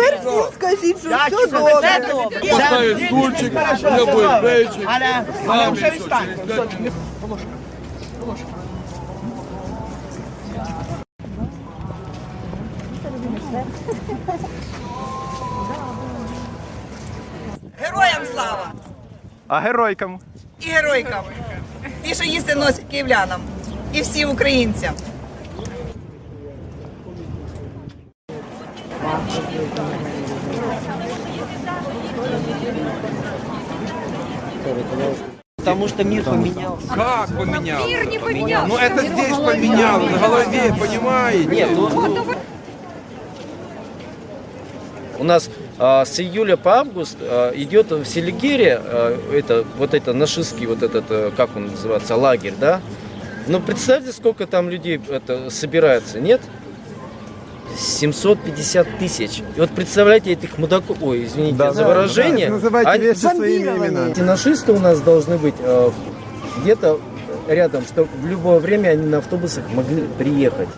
Тепер всім скажіть, що все добре. Поставить стульчик, будет пейчик. Але, але вже відстань. Героям слава А геройкам? і геройкам. Ті, що їсти носять київлянам і всім українцям. Потому что мир поменялся. Как поменялся? Мир не поменялся. Ну это здесь поменялось, на голове, понимаете? Нет, ну, у нас а, с июля по август а, идет в Селигере, а, это, вот это нашистский, вот этот, а, как он называется, лагерь, да? Ну, представьте, сколько там людей это, собирается, нет? 750 тысяч. И вот представляете этих мудаков, ой, извините за выражение. называйте Они- вещи своими именами. Эти нашисты у нас должны быть э, где-то рядом, чтобы в любое время они на автобусах могли приехать.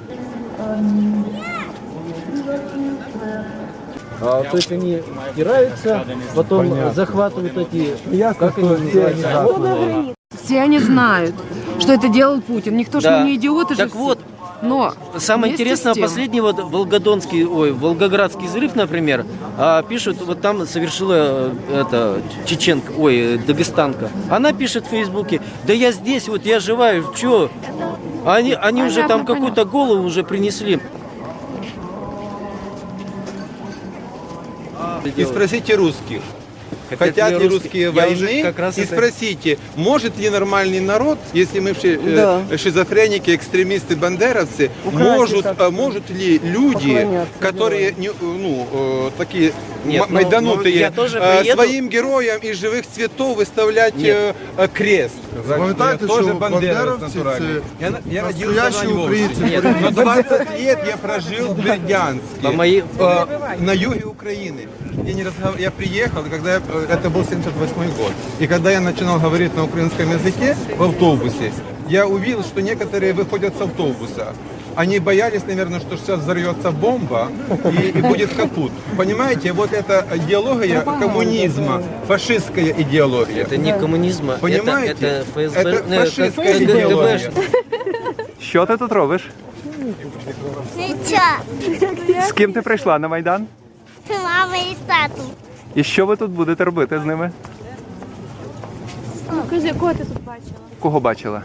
А, то есть они втираются, потом захватывают эти, как они называются? Все они знают, что это делал Путин. Никто же Да. не идиоты же Так все. вот, Но Самое интересное, последний вот Волгодонский, ой, Волгоградский взрыв, например, а, пишут, вот там совершила э, это чеченка, ой, э, дагестанка. Она пишет в Фейсбуке, да я здесь, вот я живая, чё? Они, они уже там какую-то голову уже принесли. И спросите русских, Хотят хотят ли ли русские- русские Я уже войны, как раз и это- спросите, может ли нормальный народ, если мы все э, Да. шизофреники, экстремисты, бандеровцы, Украсть может, так. э, может ли люди, Поклоняться, которые не, э, ну, э, такие Нет, м- ну, майданутые, ну, я тоже э, приеду. своим героям из живых цветов выставлять Нет. э, э, крест? Пам'ятаєте, Я тоже що бандеровец бандеровці натуральный. це Я, на- я родился настоящі во Львове. українці. Нет, Но 20 лет я прожил в Бердянске, По моей- э, на юге Украины. Я, не разгов- я приехал, когда я, э, это был 78 год. И когда я начинал говорить на украинском языке в автобусе, я увидел, что некоторые выходят с автобуса. Они боялись, наверное, что сейчас взорвется бомба и, и будет капут. Понимаете, вот эта идеология коммунизма, фашистская идеология. Это не коммунизм, а это, Понимаете? это ФСБ, Это э, фашистская как- идеология. Що ти тут робиш? Нічого. З ким ти прийшла на Майдан? Це мама і тату. І що ви тут будете робити з ними? Кажи, кого ти тут бачила? Кого бачила?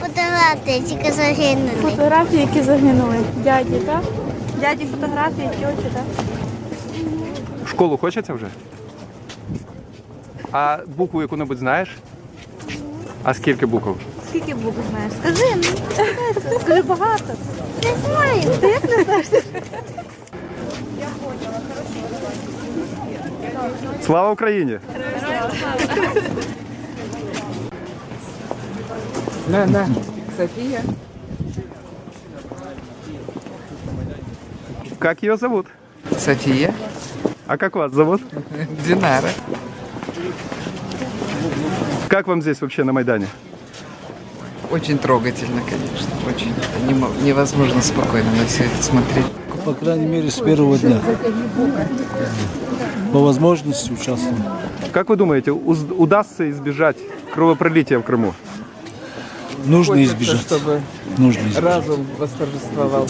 Подавати, тільки загинули. Фотографії, які загинули. Дяді, так? Дяді фотографії, тьоті, так? В школу хочеться вже? А букву яку-небудь знаєш? А скільки букв? Скільки букв знаєш? Скажи, ну, скажи багато. Не знаю. Ти як не знаєш? Слава Україні! На, на. Софія. Как ее зовут? Софія. А как вас зовут? Динара. Как вам здесь вообще на Майдане? Очень трогательно, конечно. Очень немо- невозможно спокойно на все это смотреть. По крайней мере, с первого дня. По возможности участвую. Как вы думаете, уз- удастся избежать кровопролития в Крыму? Нужно избежать. Нужно избежать. Разум восторжествовал.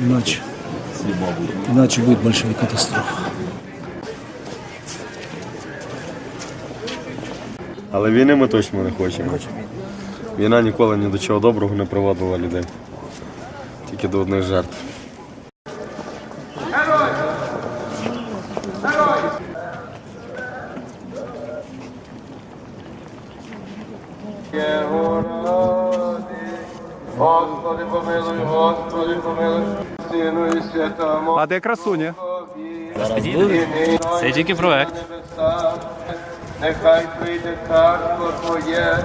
Иначе, иначе будет большая катастрофа. Але війни ми точно не хочемо. Війна ніколи ні до чого доброго не приводила людей. Тільки до одних жертв. Святому. А де красуня? Це тільки проект. Нехай прийде царство Твоє,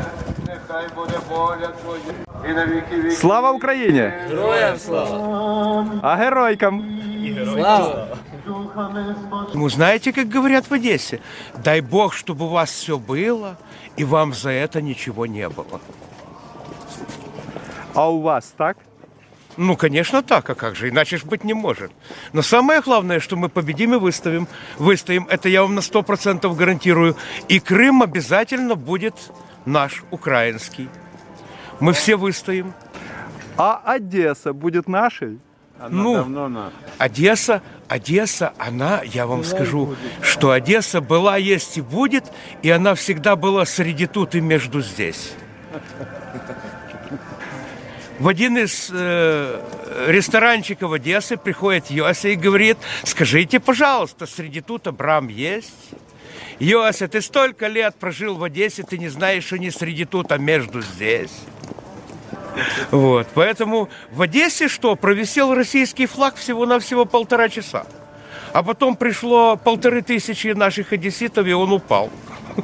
нехай буде воля Твоя. І на віки віки. Слава Україні! Героям слава! А геройкам! Ну, знаете, как говорят в Одессе, дай Бог, чтобы у вас все было, и вам за это ничего не было. А у вас так? Ну, конечно, так, а как же, иначе ж быть не может. Но самое главное, что мы победим и выставим, выстоим, это я вам на 100% гарантирую. И Крым обязательно будет наш, украинский. Мы все выстоим. А Одесса будет нашей? ну, Одесса, Одесса, она, я вам скажу, что Одесса была, есть и будет, и она всегда была среди тут и между здесь. В один из э, ресторанчиков Одессы приходит Йося и говорит, скажите, пожалуйста, среди тут Абрам есть? Йося, ты столько лет прожил в Одессе, ты не знаешь, что не среди тут, а между здесь. Вот, поэтому в Одессе что, провисел российский флаг всего-навсего полтора часа. А потом пришло полторы тысячи наших одесситов, и он упал.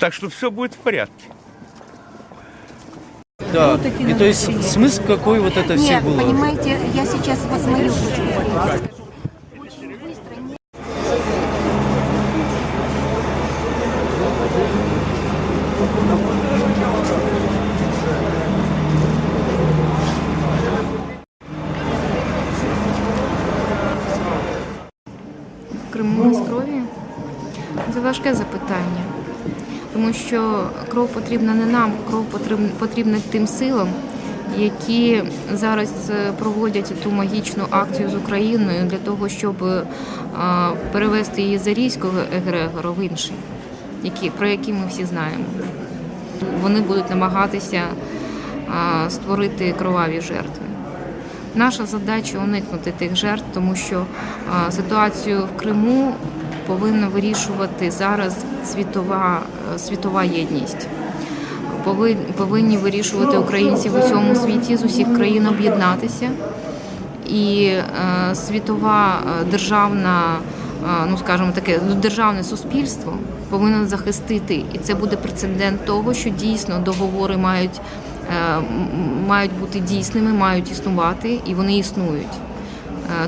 Так что все будет в порядке. Да. И то есть смысл какой вот это все Нет, было? понимаете, я сейчас вот мою в Криму з крові? Це важке запитання. Тому що кров потрібна не нам, кров потрібна, тим силам, які зараз е, проводять ту магічну акцію з Україною для того, щоб е, перевести її з арійського егрегору в інший, які, про які ми всі знаємо. Вони будуть намагатися створити кроваві жертви. Наша задача уникнути тих жертв, тому що ситуацію в Криму повинна вирішувати зараз світова, е, світова єдність. Пови- Повинні вирішувати українці в усьому світі з усіх країн об'єднатися. І е, світова е, державна, ну скажімо таке, державне суспільство повинно захистити, і це буде прецедент того, що дійсно договори мають, мають бути дійсними, мають існувати, і вони існують.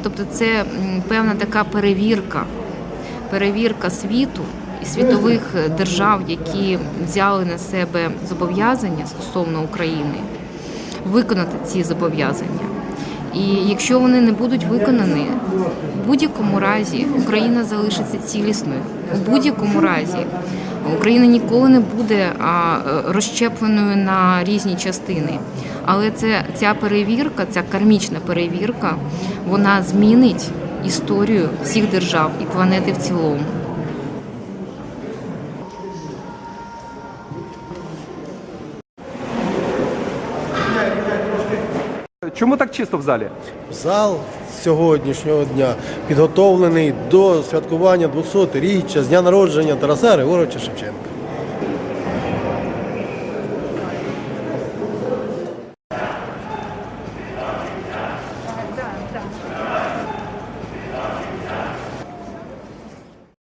Тобто, це певна така перевірка, перевірка світу і світових е, держав, які взяли на себе зобов'язання стосовно України, виконати ці зобов'язання. І якщо вони не будуть виконані, в будь-якому разі Україна залишиться цілісною. У будь-якому разі Україна ніколи не буде е, розщепленою на різні частини. Але це ця перевірка, ця кармічна перевірка, вона змінить історію всіх держав і планети в цілому. Чому так чисто в залі? Зал сьогоднішнього дня підготовлений до святкування 200-річчя з дня народження Тараса Григоровича Шевченка.